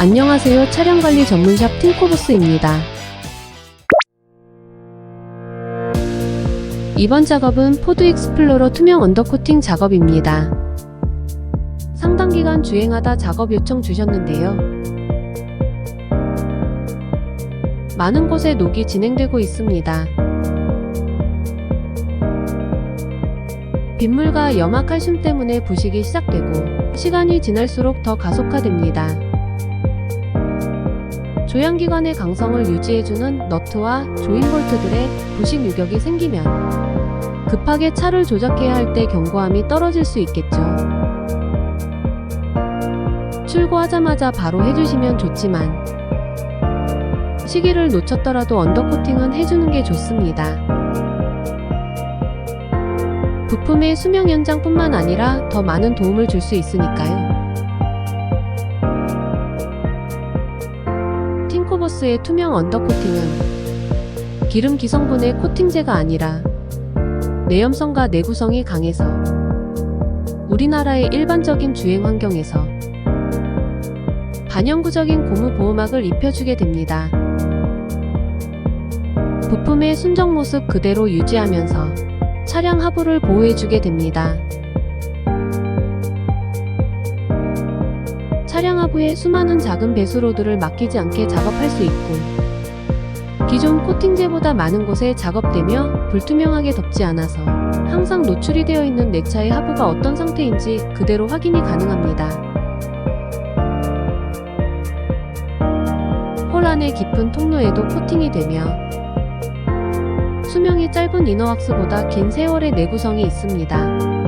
안녕하세요. 차량관리 전문샵 팅코보스입니다. 이번 작업은 포드 익스플로러 투명 언더코팅 작업입니다. 상당 기간 주행하다 작업 요청 주셨는데요. 많은 곳에 녹이 진행되고 있습니다. 빗물과 염화 칼슘 때문에 부식이 시작되고 시간이 지날수록 더 가속화됩니다. 조향기관의 강성을 유지해주는 너트와 조인 볼트들의 부식 유격이 생기면 급하게 차를 조작해야 할때 견고함이 떨어질 수 있겠죠. 출고하자마자 바로 해주시면 좋지만 시기를 놓쳤더라도 언더코팅은 해주는 게 좋습니다. 부품의 수명 연장뿐만 아니라 더 많은 도움을 줄 수 있으니까요. 팅코버스의 투명 언더코팅은 기름 기성분의 코팅제가 아니라 내염성과 내구성이 강해서 우리나라의 일반적인 주행 환경에서 반영구적인 고무 보호막을 입혀주게 됩니다. 부품의 순정 모습 그대로 유지하면서 차량 하부를 보호해주게 됩니다. 차량 하부에 수많은 작은 배수로드를 막히지 않게 작업할 수 있고 기존 코팅제보다 많은 곳에 작업되며 불투명하게 덮지 않아서 항상 노출이 되어 있는 내 차의 하부가 어떤 상태인지 그대로 확인이 가능합니다. 홀 안의 깊은 통로에도 코팅이 되며 수명이 짧은 이너왁스보다 긴 세월의 내구성이 있습니다.